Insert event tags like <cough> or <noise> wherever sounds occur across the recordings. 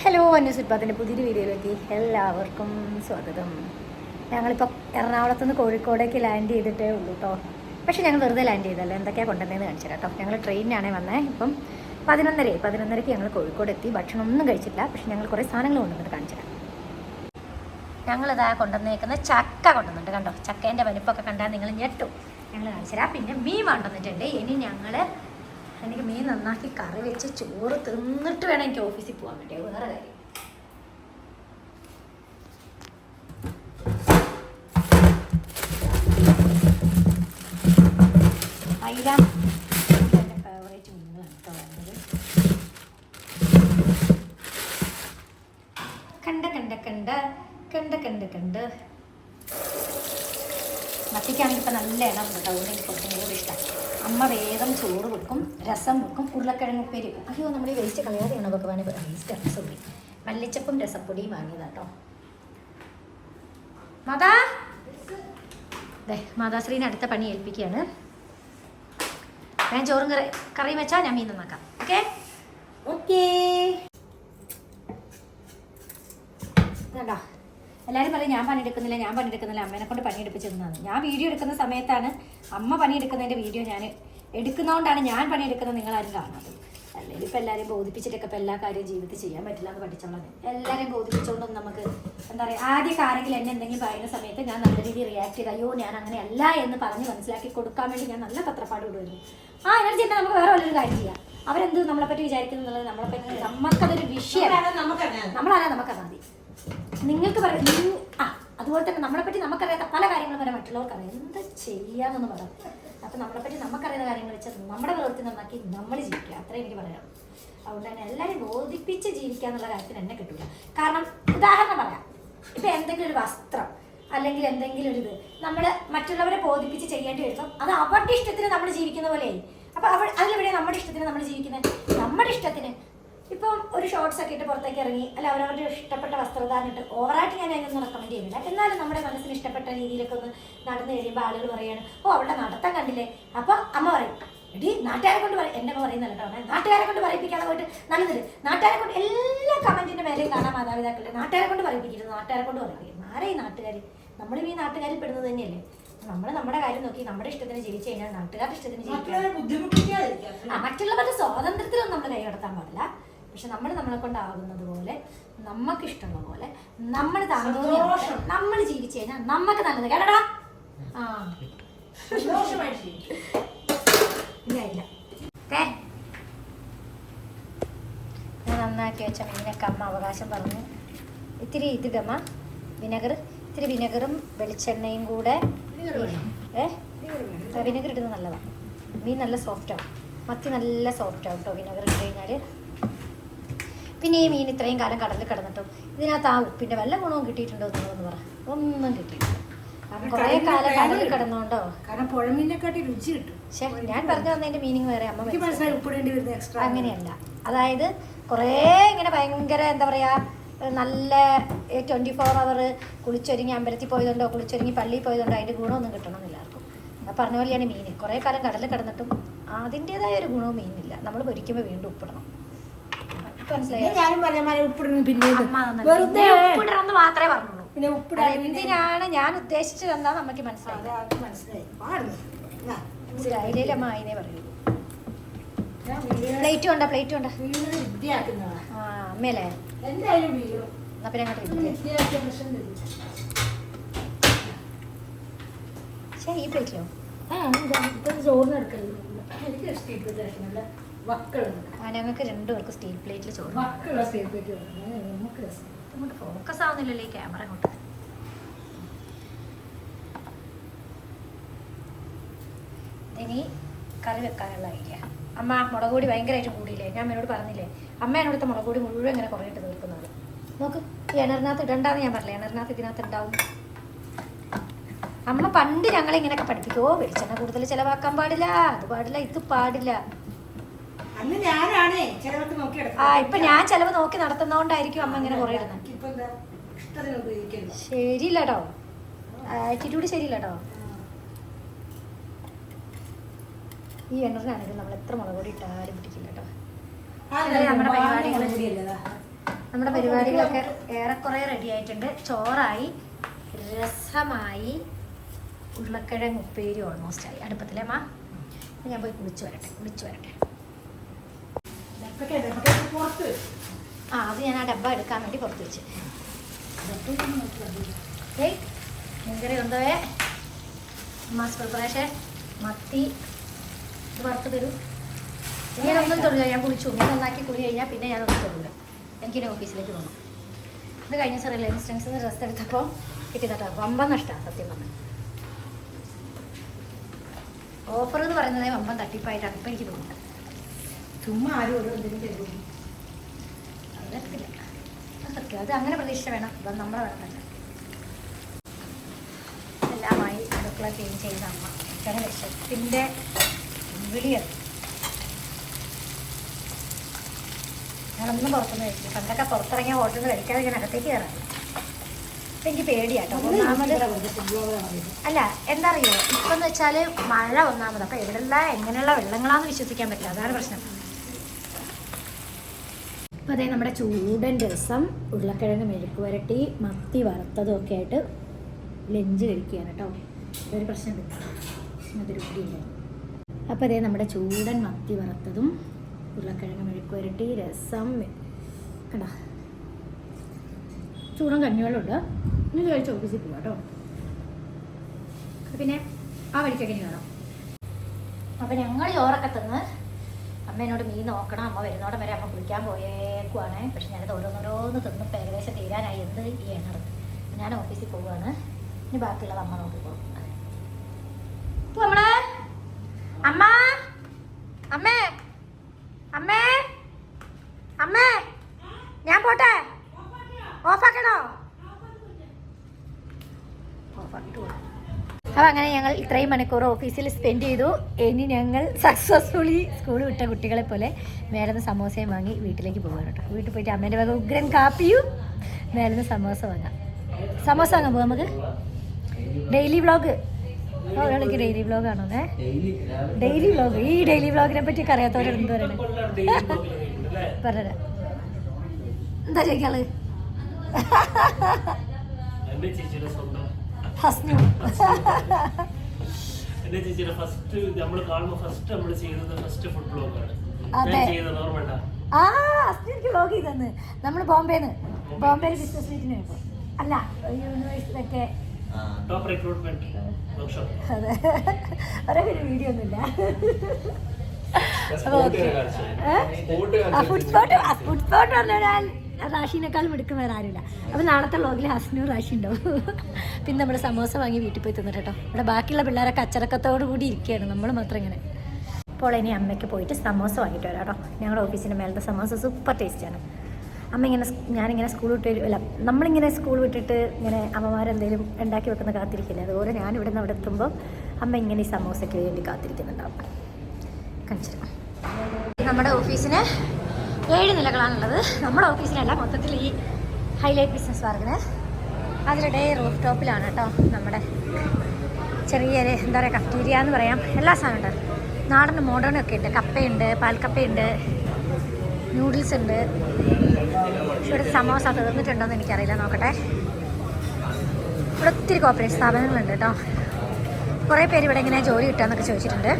Hello അന്വേഷിപ്പാത്തിന്റെ പുതിയൊരു വീഡിയോയിലേക്ക് എല്ലാവർക്കും സ്വാഗതം. ഞങ്ങളിപ്പോൾ എറണാകുളത്ത് നിന്ന് കോഴിക്കോടേക്ക് ലാൻഡ് ചെയ്തിട്ടേ ഉള്ളൂ കേട്ടോ പക്ഷേ ഞങ്ങൾ വെറുതെ ലാൻഡ് ചെയ്തല്ല എന്തൊക്കെയാണ് കൊണ്ടുവന്നതെന്ന് കാണിച്ചു കേട്ടോ ഞങ്ങൾ ട്രെയിനിനാണേ വന്നത് ഇപ്പം പതിനൊന്നര പതിനൊന്നരയ്ക്ക് ഞങ്ങൾ കോഴിക്കോട് എത്തി. ഭക്ഷണം ഒന്നും കഴിച്ചില്ല പക്ഷേ ഞങ്ങൾ കുറേ സാധനങ്ങൾ കൊണ്ടുവന്നിട്ട് കാണിച്ചു തരാം. ഞങ്ങളിതാ കൊണ്ടുവന്നേക്കുന്ന ചക്ക കൊണ്ടുവന്നിട്ട് കണ്ടോ? ചക്കേന്റെ വലിപ്പമൊക്കെ കണ്ടാൽ നിങ്ങൾ ഞെട്ടും. ഞങ്ങൾ കാണിച്ചു തരാം. പിന്നെ മീൻ കൊണ്ടുവന്നിട്ടുണ്ട്. ഇനി ഞങ്ങൾ എനിക്ക് മീൻ നന്നാക്കി കറി വെച്ച് ചോറ് തിന്നിട്ട് വേണം എനിക്ക് ഓഫീസിൽ പോകാൻ വേണ്ടി. വേറെ കാര്യം. അയില കണ്ട കണ്ട കണ്ട കണ്ട കണ്ട് കണ്ട്. മത്തിക്കാണെങ്കിൽ ഇപ്പം നല്ല ഇളം കേട്ടോ. അതുകൊണ്ട് എനിക്ക് കുറച്ചും കൂടി ഇഷ്ടം. അമ്മ വേഗം ചോറ് വെക്കും രസം വെക്കും ഉരുളക്കിഴങ്ങ് ഉപ്പേരി വെക്കും. അയ്യോ നമ്മൾ ഈ വേസ്റ്റ് കളയാതെയാണ് ഭഗവാന് വേസ്റ്റ് സോറി മല്ലിച്ചപ്പും രസപ്പൊടിയും വാങ്ങിയതാട്ടോ മാതാ? അതെ മാതാശ്രീനെ അടുത്ത പണി ഏൽപ്പിക്കുകയാണ്. ഞാൻ ചോറും കറി കറിയും വെച്ചാൽ ഞാൻ മീൻ നന്നാക്കാം. ഓക്കെ ഓക്കേ കണ്ടോ എല്ലാവരും പറയും ഞാൻ പണിയെടുക്കുന്നില്ല ഞാൻ പണിയെടുക്കുന്നില്ല. അമ്മേനെ കൊണ്ട് പണിയെടുപ്പിച്ചതെന്നാണ് ഞാൻ വീഡിയോ എടുക്കുന്ന സമയത്താണ് അമ്മ പണിയെടുക്കുന്നതിന്റെ വീഡിയോ ഞാൻ എടുക്കുന്നതുകൊണ്ടാണ് ഞാൻ പണിയെടുക്കുന്നത് നിങ്ങളാരും കാണാത്തത്. അല്ലെങ്കിൽ ഇപ്പം എല്ലാവരെയും ബോധിപ്പിച്ചിട്ടൊക്കെ ഇപ്പം എല്ലാ കാര്യവും ജീവിതത്തിൽ ചെയ്യാൻ പറ്റില്ല എന്ന് പഠിച്ചോളാം എല്ലാവരെയും ബോധിപ്പിച്ചുകൊണ്ടൊന്നും നമുക്ക് എന്താ പറയുക ആദ്യം ആരെങ്കിലും എന്നെ എന്തെങ്കിലും പറയുന്ന സമയത്ത് ഞാൻ നല്ല രീതിയിൽ റിയാക്ട് ചെയ്ത് അയ്യോ ഞാൻ അങ്ങനെ അല്ല എന്ന് പറഞ്ഞ് മനസ്സിലാക്കി കൊടുക്കാൻ വേണ്ടി ഞാൻ നല്ല പത്രപ്പാട് വിടുമായിരുന്നു ആ എനർജി തന്നെ നമുക്ക് വേറെ വല്ലൊരു കാര്യം ചെയ്യാം. അവരെന്ത് നമ്മളെ പറ്റി എന്നുള്ളത് നമ്മളെ പറ്റി നമുക്കതൊരു വിഷയം നമ്മളാരാ നമുക്കറിയാം മതി. നിങ്ങൾക്ക് പറയാം ആ അതുപോലെ തന്നെ നമ്മളെ പറ്റി നമുക്കറിയാത്ത പല കാര്യങ്ങളും വരെ മറ്റുള്ളവർക്ക് അറിയാം എന്ത് ചെയ്യാമെന്ന് പറയാം അപ്പം നമ്മളെ പറ്റി നമുക്കറിയുന്ന കാര്യങ്ങൾ വെച്ചാൽ നമ്മുടെ പ്രവൃത്തി നന്നാക്കി നമ്മൾ ജീവിക്കുക. അത്രയും എനിക്ക് പറയാം. അതുകൊണ്ട് തന്നെ എല്ലാവരും ബോധിപ്പിച്ച് ജീവിക്കുക എന്നുള്ള കാര്യത്തിന് എന്നെ കിട്ടില്ല കാരണം ഉദാഹരണം പറയാം. ഇപ്പം എന്തെങ്കിലും ഒരു വസ്ത്രം അല്ലെങ്കിൽ എന്തെങ്കിലും ഒരു ഇത് നമ്മൾ മറ്റുള്ളവരെ ബോധിപ്പിച്ച് ചെയ്യേണ്ടി വരുമ്പോൾ അത് അവരുടെ ഇഷ്ടത്തിന് നമ്മൾ ജീവിക്കുന്ന പോലെയായി. അപ്പോൾ അവ അതിലെവിടെ നമ്മുടെ ഇഷ്ടത്തിന് നമ്മൾ ജീവിക്കുന്നത് നമ്മുടെ ഇഷ്ടത്തിന് ഇപ്പം ഒരു ഷോർട്സ് ഒക്കെ ഇട്ട് പുറത്തേക്ക് ഇറങ്ങി അല്ല അവരവരുടെ ഇഷ്ടപ്പെട്ട വസ്ത്രധാരണം ഇട്ട് ഓവറായിട്ട് ഞാൻ അതിനൊന്നും റെക്കമെൻഡ് ചെയ്യുന്നില്ല. എന്നാലും നമ്മുടെ മനസ്സിന് ഇഷ്ടപ്പെട്ട രീതിയിലൊക്കെ ഒന്ന് നടന്നു കഴിയുമ്പോൾ ആളുകൾ പറയാണ് ഓ അവളുടെ നടത്തം കണ്ടില്ലേ? അപ്പോൾ അമ്മ പറയും എടി നാട്ടുകാരെ കൊണ്ട് പറയും എന്റെ അമ്മ പറയുന്നില്ല കേട്ടോ നാട്ടുകാരെ കൊണ്ട് പറയിപ്പിക്കാതെ പോയിട്ട് നല്ലത്. നാട്ടുകാരെ കൊണ്ട് എല്ലാ കമന്റിന്റെ മേലെയും കാണാൻ മാതാപിതാക്കളുടെ നാട്ടുകാരെ കൊണ്ട് പറയിപ്പിക്കരുത് നാട്ടുകാരെ കൊണ്ട് പറയിപ്പിക്കും ആരെ ഈ നാട്ടുകാർ നമ്മളും ഈ നാട്ടുകാരിൽ പെടുന്നത് തന്നെയല്ലേ? നമ്മൾ നമ്മുടെ കാര്യം നോക്കി നമ്മുടെ ഇഷ്ടത്തിന് ജീവിച്ചു കഴിഞ്ഞാൽ നാട്ടുകാരുടെ ഇഷ്ടത്തിന് ജീവിക്കാം. മറ്റുള്ളവരെ ബുദ്ധിമുട്ടിക്കാതിരിക്കുക ആ മറ്റുള്ളവരുടെ സ്വാതന്ത്ര്യത്തിലൊന്നും നമ്മൾ കൈ കടത്താൻ പാടില്ല. പക്ഷെ നമ്മൾ നമ്മളെ കൊണ്ടാകുന്നത് പോലെ നമുക്ക് ഇഷ്ടമുള്ള പോലെ നമ്മൾ സന്തോഷം. നമ്മൾ ജീവിച്ചു കഴിഞ്ഞാൽ നമുക്ക് നല്ലത്. കേട്ടടാ? ആ. ഇല്ല നന്നാക്കി വെച്ച മീനൊക്കെ അമ്മ അവകാശം പറഞ്ഞു. ഇത്തിരി ഇതിടമ്മ വിനെഗർ ഇത്തിരി വിനെഗറും വെളിച്ചെണ്ണയും കൂടെ? ഏ? വിനെഗർ ഇടുന്നത് നല്ലതാണ് മീൻ നല്ല സോഫ്റ്റ് ആവും മത്തി നല്ല സോഫ്റ്റ് ആവും കേട്ടോ വിനെഗർ ഇട്ട് കഴിഞ്ഞാൽ പിന്നെ ഈ മീൻ ഇത്രയും കാലം കടലിൽ കിടന്നിട്ടും ഇതിനകത്ത് ആ ഉപ്പിന്റെ വല്ല ഗുണവും കിട്ടിയിട്ടുണ്ടോ എന്ന് പറ. ഒന്നും കിട്ടിയിട്ടില്ല. കാരണം കുറേ കാലം കടലിൽ കിടന്നോണ്ടോ? കാരണം പുഴമീനെക്കാട്ടി രുചി കിട്ടും. പക്ഷേ ഞാൻ പറഞ്ഞു തന്നതിന്റെ മീനിങ് വേറെ അമ്മ ഉപ്പിടേണ്ടി വരുന്ന എക്സ്ട്രാ അങ്ങനെയല്ല. അതായത് കുറേ ഇങ്ങനെ ഭയങ്കര എന്താ പറയുക നല്ല ട്വന്റി ഫോർ അവർ കുളിച്ചൊരുങ്ങി അമ്പലത്തിൽ പോയതുണ്ടോ കുളിച്ചൊരുങ്ങി പള്ളിയിൽ പോയതുണ്ടോ അതിന്റെ ഗുണമൊന്നും കിട്ടണമെന്നില്ല ആർക്കും പറഞ്ഞ പോലെയാണ് മീൻ കുറേ കാലം കടലിൽ കിടന്നിട്ടും അതിന്റെതായ ഒരു ഗുണവും മീനില്ല നമ്മൾ പൊരിക്കുമ്പോൾ വീണ്ടും ഉപ്പിടണം. ഞാനും പറയാൻ ഉപ്പിടുന്നു പിന്നെ. വെറുതെ ഉപ്പിടണമെന്ന് മാത്രമേ പറഞ്ഞുള്ളൂ. പിന്നെ ഉപ്പിടാ എന്തിനാണ് ഞാൻ ഉദ്ദേശിച്ചത് എന്താ നമുക്ക് മനസ്സിലായി. മനസ്സിലായി. മനസ്സിലായില്ലേ ഞാൻ വീഴുന്നത് പ്ലേറ്റ് കൊണ്ട പ്ലേറ്റ് ആ അമ്മയല്ലേ? എന്തായാലും എന്നാ പിന്നെ അങ്ങോട്ട് ഈ പ്ലേറ്റിലോ? ആ ഇപ്പം സ്റ്റീൽ എടുക്കലില്ല എനിക്ക് ഇഷ്ടം നല്ല വക്കളുണ്ട്. ആ ഞങ്ങൾക്ക് രണ്ടു പേർക്ക് സ്റ്റീൽ പ്ലേറ്റിൽ ചോറ്. വക്കുള്ള സ്റ്റേറ്റ് നമുക്ക് രസം. ഇങ്ങോട്ട് ഫോക്കസ് ആവുന്നില്ലല്ലോ ഈ ക്യാമറ അങ്ങോട്ട്. ഇനി കറി വെക്കാനുള്ള ഐഡിയ അമ്മ മുളക് പൊടി ഭയങ്കരമായിട്ട് കൂടിയില്ലേ? ഞാൻ എന്നോട് പറഞ്ഞില്ലേ അമ്മ എന്നോടത്തെ മുളക് പൊടി മുഴുവൻ ഇങ്ങനെ കുറേയിട്ട് തീർക്കുന്നത്. നോക്ക് ഈ എണറിനകത്ത് ഇടണ്ടാന്ന് ഞാൻ പറഞ്ഞില്ലേ? എണറിനകത്ത് ഇതിനകത്ത് ഉണ്ടാവും അമ്മ പണ്ട് ഞങ്ങളെ ഇങ്ങനെയൊക്കെ പഠിപ്പിക്കുമോ വെളിച്ചെണ്ണ കൂടുതൽ ചിലവാക്കാൻ പാടില്ല. അത് പാടില്ല ഇത് പാടില്ല. അന്ന് ഞാനാണേ നോക്കി ആ ഇപ്പൊ ഞാൻ ചെലവ് നോക്കി നടത്തുന്നോണ്ടായിരിക്കും അമ്മ ഇങ്ങനെ കുറെ ഇടുന്നത് ശരിയില്ല കേട്ടോ ആറ്റിറ്റ്യൂഡ് ശരിയില്ല കേട്ടോ ഈ എണ്ണറിനാണെങ്കിൽ നമ്മൾ എത്ര മുളക് പൊടി ഇട്ടാലും പിടിക്കില്ല കേട്ടോ നമ്മുടെ നമ്മുടെ പരിപാടികളൊക്കെ ഏറെക്കുറെ റെഡി ആയിട്ടുണ്ട്. ചോറായി രസമായി ഉരുളക്കിഴങ്ങ് ഉപ്പേരി ഓൾമോസ്റ്റ് ആയി. അടുപ്പത്തിലെ മാ. ഇനി ഞാൻ പോയി കുളിച്ചു വരട്ടെ കുളിച്ചു വരട്ടെ. ആ അത് ഞാൻ ആ ഡബ്ബ എടുക്കാൻ വേണ്ടി പുറത്ത് വെച്ച്. ഏയ് മീൻകറി കൊണ്ടുപോയേ. മാസ് പ്രിപ്പറേഷൻ മത്തി. ഇത് വറുത്ത് തരൂ. ഒന്നും തൊഴില്ല ഞാൻ കുളിച്ചു. ഞാൻ നന്നാക്കി കുളി കഴിഞ്ഞാൽ പിന്നെ ഞാൻ ഞാനൊന്നും എനിക്ക് ഇനി ഓഫീസിലേക്ക് പോകണം ഇത് കഴിഞ്ഞ സാർ റിലയൻസ് ജംഗ്ഷനിൽ ഡ്രസ്സ് എടുത്തപ്പോൾ കിട്ടി കേട്ടോ വമ്പൻ നഷ്ടമാണ് സത്യം പറഞ്ഞാൽ ഓഫർ എന്ന് പറയുന്നത് വമ്പൻ തട്ടിപ്പായിട്ടാണ് ഇപ്പം എനിക്ക് തോന്നുന്നത് ചുമ്മാ ആരും ഓരോ എന്തെങ്കിലും തരുമോ അതറിയത്തില്ല അത് സത്യം. അത് അങ്ങനെ പ്രതീക്ഷ വേണം. അത് നമ്മളെ വേണം തന്നെ. എല്ലാമായി അടുക്കള ക്ലീൻ ചെയ്ത അമ്മ. അങ്ങനെ വിശപ്പിന്റെ വിളിയത് ഞാനൊന്നും പുറത്തുനിന്ന് കഴിച്ചു പണ്ടൊക്കെ പുറത്തിറങ്ങിയ ഹോട്ടലിൽ കഴിക്കാതെ ഞാൻ അകത്തേക്ക് കയറാം ഇപ്പം എനിക്ക് പേടിയാട്ടോ. ഒന്നാമത് അല്ല എന്താ അറിയോ എന്ന് വെച്ചാൽ മഴ ഒന്നാമത്. അപ്പം എവിടെയുള്ള എങ്ങനെയുള്ള വെള്ളങ്ങളാന്ന് വിശ്വസിക്കാൻ പറ്റില്ല. അതാണ് പ്രശ്നം. അപ്പോൾ അതേ നമ്മുടെ ചൂടൻ രസം ഉരുളക്കിഴങ്ങ് മെഴുക്ക് വരട്ടി മത്തി വറുത്തതും ഒക്കെ ആയിട്ട് ലഞ്ച് കഴിക്കുകയാണ് കേട്ടോ. ഒരു പ്രശ്നം അതൊരു കൂടിയില്ല അപ്പോൾ അതേ നമ്മുടെ ചൂടൻ മത്തി വറുത്തതും ഉരുളക്കിഴങ്ങ് മെഴുക്ക് വരട്ടി രസം. കണ്ടാ? ചൂടൻ കഞ്ഞിവെള്ളമുണ്ട്. ഇനി കഴിച്ച് ഓഫീസിൽ പോവാം കേട്ടോ. പിന്നെ ആ വഴിക്കൊക്കെ ഇനി വേണം അപ്പം ഞങ്ങൾ ചോറൊക്കെ തിന്ന് അമ്മ എന്നോട് മീൻ നോക്കണം. അമ്മ വരുന്നോടം വരെ അമ്മ കുളിക്കാൻ പോയേക്കുവാണ്. പക്ഷെ ഞാനത് ഓരോന്നോരോന്ന് തിന്ന് ഏകദേശം തീരാനായി. എന്ത് ചെയ്യണത് ഞാൻ ഓഫീസിൽ പോവുകയാണ് ഇനി ബാക്കിയുള്ളത് അമ്മ നോക്കിക്കോളും പോ നമ്മളെ അമ്മ അമ്മേ അമ്മേ അമ്മേ ഞാൻ പോട്ടെ ഓഫാക്കണോ ഓഫാക്കിട്ട് പോകാം അപ്പോൾ അങ്ങനെ ഞങ്ങൾ ഇത്രയും മണിക്കൂർ ഓഫീസിൽ സ്പെൻഡ് ചെയ്തു. ഇനി ഞങ്ങൾ സക്സസ്ഫുള്ളി സ്കൂൾ വിട്ട കുട്ടികളെ പോലെ മേലെന്ന് സമോസയും വാങ്ങി വീട്ടിലേക്ക് പോകാൻ കേട്ടോ. വീട്ടിൽ പോയിട്ട് അമ്മേന്റെ വക ഉഗ്രൻ കാപ്പിയും മേലെന്ന് സമോസ വാങ്ങാം. സമോസ വാങ്ങാൻ പോകാം നമുക്ക്. ഡെയിലി വ്ളോഗ് ഒരാൾക്ക് ഡെയിലി വ്ളോഗ് ആണോ ഏ ഡെയിലി വ്ളോഗ് ഈ ഡെയിലി വ്ളോഗിനെ പറ്റിയൊക്കെ അറിയാത്തവരെന്ത് പറയണേ? <laughs> പറഞ്ഞുതരാം. എന്താ ചോദിക്കാൾ ഹസ്നു എന്റെ ചേച്ചിയുടെ ഫസ്റ്റ് നമ്മൾ കാണുമ്പോൾ ഫസ്റ്റ് നമ്മൾ ചെയ്യുന്നത് ഫസ്റ്റ് ഫുഡ് ബ്ലോഗാണ് അതെ. ഞാൻ ചെയ്തത് ആ ഹസ്നു എനിക്ക് ചെയ്തെന്ന്. നമ്മൾ ബോംബെന്ന്. ബോംബെ. ബിസിനസ് മീറ്റിന് പോയപ്പോൾ അല്ല യൂണിവേഴ്സിറ്റിയിലൊക്കെ ടോപ്പ് റിക്രൂട്ട്മെന്റ് അതെ. ഒരേ വീഡിയോ ഒന്നുമില്ല. ഫുഡ് ആ ഫുഡ് സ്പോട്ട് പറഞ്ഞാൽ റാഷിനേക്കാളും എടുക്കും വേറെ ആരുമില്ല. അപ്പോൾ നാളത്തെ വ്ളോഗിൽ ഹസ്നു റാഷി ഉണ്ടാവും. പിന്നെ നമ്മൾ സമോസ വാങ്ങി വീട്ടിൽ പോയി തിന്നിട്ട് കേട്ടോ. ഇവിടെ ബാക്കിയുള്ള പിള്ളേരൊക്കെ അച്ചടക്കത്തോടു കൂടി ഇരിക്കുകയാണ്. നമ്മൾ മാത്രം ഇങ്ങനെ. അപ്പോൾ ഇനി അമ്മയ്ക്ക് പോയിട്ട് സമോസ വാങ്ങിയിട്ട് വരാം കേട്ടോ. ഞങ്ങളുടെ ഓഫീസിന്റെ മേലത്തെ സമോസ സൂപ്പർ ടേസ്റ്റാണ് അമ്മ ഇങ്ങനെ ഞാനിങ്ങനെ സ്കൂൾ വിട്ട് അല്ല നമ്മളിങ്ങനെ സ്കൂൾ വിട്ടിട്ട് ഇങ്ങനെ അമ്മമാരെന്തെങ്കിലും ഉണ്ടാക്കി വെക്കുന്ന കാത്തിരിക്കില്ല? അതുപോലെ ഞാൻ ഇവിടെ നിന്ന് അവിടെ എത്തുമ്പോൾ അമ്മ ഇങ്ങനെ ഈ സമോസയ്ക്ക് വേണ്ടി കാത്തിരിക്കുന്നുണ്ടാവും. കാണിച്ചു നമ്മുടെ ഓഫീസിന് ഏഴ് നിലകളാണുള്ളത്. നമ്മുടെ ഓഫീസിലല്ല മൊത്തത്തിൽ ഈ ഹൈലൈറ്റ് ബിസിനസ് പാർക്കിന് അതിലിടെ റൂഫ് ടോപ്പിലാണ് കേട്ടോ നമ്മുടെ ചെറിയൊരു എന്താ പറയുക കഫ്റ്റീരിയ എന്ന് പറയാം. എല്ലാ സാധനവും ഉണ്ട്. നാടൻ മോഡേൺ ഒക്കെ ഉണ്ട്. കപ്പയുണ്ട് പാൽക്കപ്പയുണ്ട് നൂഡിൽസ് ഉണ്ട്. ഇവിടെ സമോസ തീർന്നിട്ടുണ്ടോ എന്ന് എനിക്കറിയില്ല നോക്കട്ടെ. ഇവിടെ ഒത്തിരി കോപ്പറേറ്റ് സ്ഥാപനങ്ങളുണ്ട് കേട്ടോ. കുറേ പേര് ഇവിടെ ഇങ്ങനെ ജോലി കിട്ടുക എന്നൊക്കെ ചോദിച്ചിട്ടുണ്ട്.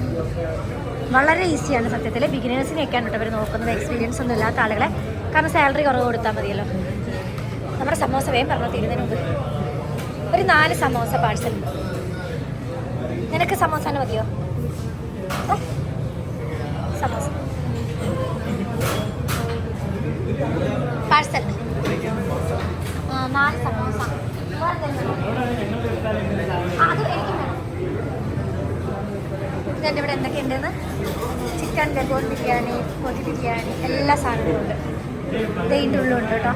വളരെ ഈസിയാണ് സത്യത്തിൽ. ബിഗിനേഴ്സിനെയൊക്കെയാണ് കേട്ടോ അവർ നോക്കുന്നത്. എക്സ്പീരിയൻസ് ഒന്നും ഇല്ലാത്ത ആളുകളെ. കാരണം സാലറി കുറവ് കൊടുത്താൽ മതിയല്ലോ. നമ്മുടെ സമോസ വേഗം പറഞ്ഞു തീരുന്നതിന് മുമ്പ് ഒരു നാല് സമോസ പാഴ്സൽ നിനക്ക് സമോസ തന്നെ മതിയോ? സമോസ. പാഴ്സൽ നാല് സമോസ വേറെ എന്തെങ്കിലും വേണോ? ആ, അത് എനിക്കും വേണം ഇതെന്റെ ഇവിടെ എന്തൊക്കെയുണ്ടെന്ന്? ചിക്കൻ ലഗോൺ ബിരിയാണി പൊതി ബിരിയാണി എല്ലാ സാധനങ്ങളും ഉണ്ട്. ഇതിന്റെ ഉള്ളുണ്ട് കേട്ടോ.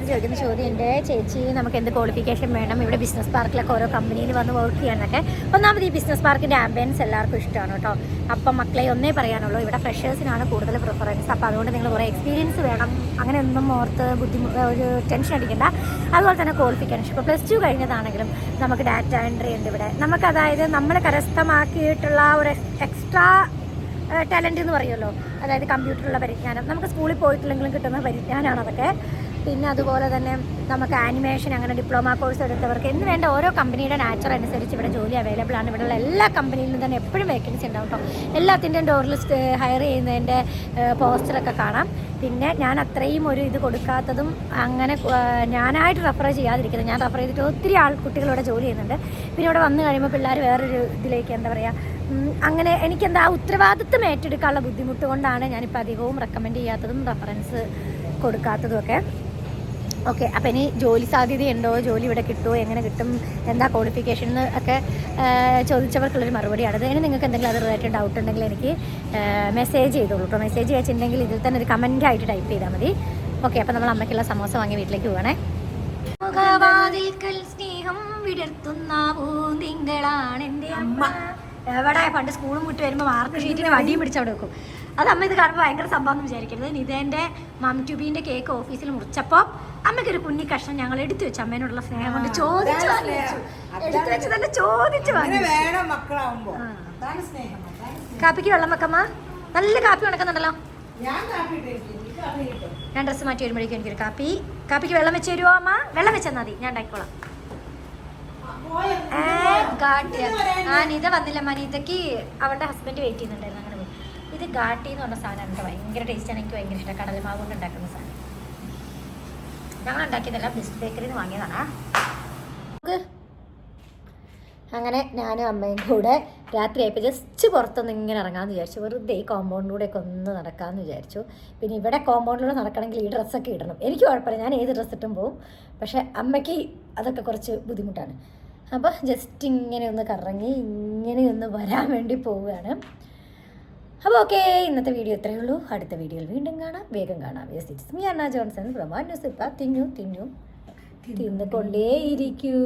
പേരെന്റെ ചോദിക്കുന്ന ചോദ്യം ഉണ്ട്. ചേച്ചി നമുക്ക് എന്ത് ക്വാളിഫിക്കേഷൻ വേണം? ഇവിടെ ബിസിനസ് പാർക്കിലൊക്കെ ഓരോ കമ്പനിയിൽ വന്ന് വർക്ക് ചെയ്യാനൊക്കെ. ഒന്നാമത് ഈ ബിസിനസ് പാർക്കിന്റെ ആംബിയൻസ് എല്ലാവർക്കും ഇഷ്ടമാണ് കേട്ടോ. അപ്പം മക്കളെ ഒന്നേ പറയാനുള്ളൂ. ഇവിടെ ഫ്രഷേഴ്സിനാണ് കൂടുതൽ പ്രിഫറൻസ് അപ്പോൾ അതുകൊണ്ട് നിങ്ങൾ കുറേ എക്സ്പീരിയൻസ് വേണം. അങ്ങനെ ഒന്നും ഓർത്ത് ബുദ്ധിമുട്ട് ഒരു ടെൻഷൻ അടിക്കണ്ട. അതുപോലെ തന്നെ ക്വാളിഫിക്കേഷൻ ഇപ്പോൾ പ്ലസ് ടു കഴിഞ്ഞതാണെങ്കിലും നമുക്ക് ഡാറ്റ എൻട്രി ഉണ്ട് ഇവിടെ. നമുക്ക് അതായത് നമ്മൾ കരസ്ഥമാക്കിയിട്ടുള്ള ഒരു എക്സ്ട്രാ ടാലന്റ് എന്ന് പറയുമല്ലോ. അതായത് കമ്പ്യൂട്ടറിലുള്ള പരിജ്ഞാനം. നമുക്ക് സ്കൂളിൽ പോയിട്ടില്ലെങ്കിലും കിട്ടുന്ന പരിജ്ഞാനമാണ് അതൊക്കെ. പിന്നെ അതുപോലെ തന്നെ നമുക്ക് ആനിമേഷൻ അങ്ങനെ ഡിപ്ലോമ കോഴ്സ് എടുത്തവർക്ക് എന്ന് വേണ്ട ഓരോ കമ്പനിയുടെ നാച്ചർ അനുസരിച്ച് ഇവിടെ ജോലി അവൈലബിൾ ആണ്. ഇവിടെയുള്ള എല്ലാ കമ്പനിയിലും തന്നെ എപ്പോഴും വേക്കൻസി ഉണ്ടാവും കേട്ടോ എല്ലാത്തിന്റെയും ഡോർ ലിസ്റ്റ് ഹയർ ചെയ്യുന്നതിന്റെ പോസ്റ്ററൊക്കെ കാണാം. പിന്നെ ഞാൻ അത്രയും ഒരു ഇത് കൊടുക്കാത്തതും അങ്ങനെ ഞാനായിട്ട് റെഫർ ചെയ്യാതിരിക്കുന്നത്. ഞാൻ റെഫർ ചെയ്തിട്ട് ഒത്തിരി ആൾ കുട്ടികളിവിടെ ജോലി ചെയ്യുന്നുണ്ട്. പിന്നെ ഇവിടെ വന്നു കഴിയുമ്പോൾ പിള്ളേർ വേറൊരു ഇതിലേക്ക് എന്താ പറയുക അങ്ങനെ എനിക്കെന്താ ഉത്തരവാദിത്വം ഏറ്റെടുക്കാനുള്ള ബുദ്ധിമുട്ട് കൊണ്ടാണ് ഞാനിപ്പോൾ അധികവും റെക്കമെൻഡ് ചെയ്യാത്തതും റെഫറൻസ് കൊടുക്കാത്തതും ഒക്കെ. ഓക്കെ അപ്പം ഇനി ജോലി സാധ്യതയുണ്ടോ? ജോലി ഇവിടെ കിട്ടുമോ എങ്ങനെ കിട്ടും? എന്താ ക്വാളിഫിക്കേഷൻ എന്ന് ഒക്കെ ചോദിച്ചവർക്കുള്ളൊരു മറുപടിയാണത് ഇനി നിങ്ങൾക്ക് എന്തെങ്കിലും അത് റിലേറ്റഡ് ഡൗട്ട് ഉണ്ടെങ്കിൽ എനിക്ക് മെസ്സേജ് ചെയ്തോളൂ കേട്ടോ മെസ്സേജ് അയച്ചിട്ടുണ്ടെങ്കിൽ ഇതിൽ തന്നെ ഒരു കമന്റ് ആയിട്ട് ടൈപ്പ് ചെയ്താൽ മതി. ഓക്കെ അപ്പം നമ്മൾ അമ്മയ്ക്കുള്ള സമോസ വാങ്ങി വീട്ടിലേക്ക് പോകണേ മുഖവാതിൽക്കൽ സ്നേഹം വിടർത്തുന്ന പൂന്തിങ്കളാണ് എന്റെ അമ്മ. എവിടെ? പണ്ട് സ്കൂളും വിട്ട് വരുമ്പോൾ മാർക്ക് ഷീറ്റിന് വടിയും പിടിച്ചവിടെ വെക്കും. അത് അമ്മ ഇത് കാണുമ്പോൾ ഭയങ്കര സംഭവം എന്ന് വിചാരിക്കരുത്. നിതേന്റെ മം ട്യൂബീന്റെ കേക്ക് ഓഫീസിൽ മുറിച്ചപ്പോൾ അമ്മയ്ക്കൊരു കുഞ്ഞി കഷ്ണം ഞങ്ങൾ എടുത്തു വെച്ചു അമ്മേനോടുള്ള സ്നേഹം കൊണ്ട് ചോദിച്ചു എടുത്തു വെച്ച് തന്നെ ചോദിച്ചു. കാപ്പിക്ക് വെള്ളം വെക്കമ്മ. നല്ല കാപ്പി ഉണക്കുന്നുണ്ടല്ലോ. ഞാൻ ഡ്രസ്സ് മാറ്റി വരുമ്പോഴേക്കും എനിക്കൊരു കാപ്പി. കാപ്പിക്ക് വെള്ളം വെച്ച് തരുമോ അമ്മ? വെള്ളം വെച്ചാൽ മതി. ഞാൻ ഉണ്ടാക്കിക്കോളാം. ആ നിത വന്നില്ല മനീതയ്ക്ക് അവളുടെ ഹസ്ബൻഡ് വെയിറ്റ് ചെയ്യുന്നുണ്ടായിരുന്നു ഇത് ഗാട്ടി എന്ന് പറഞ്ഞ സാധനമാണ് കേട്ടോ ഭയങ്കര ടേസ്റ്റാണ് എനിക്ക് ഭയങ്കര ഇഷ്ടം. കടൽമാവ് കൊണ്ട് ഉണ്ടാക്കുന്ന സാധനം. ഞങ്ങൾ ഉണ്ടാക്കിയതല്ല ബിസ്റ്റ് ബേക്കറിയിൽ നിന്ന് വാങ്ങിയതാണ്. അങ്ങനെ ഞാനും അമ്മയും കൂടെ രാത്രിയായപ്പോൾ ജസ്റ്റ് പുറത്തൊന്ന് ഇങ്ങനെ ഇറങ്ങാമെന്ന് വിചാരിച്ചു. വെറുതെ ഈ കോമ്പൗണ്ടിലൂടെയൊക്കെ ഒന്ന് നടക്കാമെന്ന് വിചാരിച്ചു. പിന്നെ ഇവിടെ കോമ്പൗണ്ടിലൂടെ നടക്കണമെങ്കിൽ ഈ ഡ്രസ്സൊക്കെ ഇടണം. എനിക്ക് കുഴപ്പമില്ല. ഞാൻ ഏത് ഡ്രസ്സ് ഇട്ടും പോവും. പക്ഷേ അമ്മയ്ക്ക് അതൊക്കെ കുറച്ച് ബുദ്ധിമുട്ടാണ്. അപ്പോൾ ജസ്റ്റ് ഇങ്ങനെ ഒന്ന് കറങ്ങി ഇങ്ങനെ ഒന്ന് വരാൻ വേണ്ടി പോവുകയാണ്. അപ്പോൾ ഓക്കെ ഇന്നത്തെ വീഡിയോ ഇത്രയേ ഉള്ളൂ. അടുത്ത വീഡിയോയിൽ വീണ്ടും കാണാം. വേഗം കാണാം. Yes it's me Anna Johnson പ്രമാൻ news ഇപ്പം തിന്നു. തിന്നു തിന്നുകൊണ്ടേയിരിക്കൂ.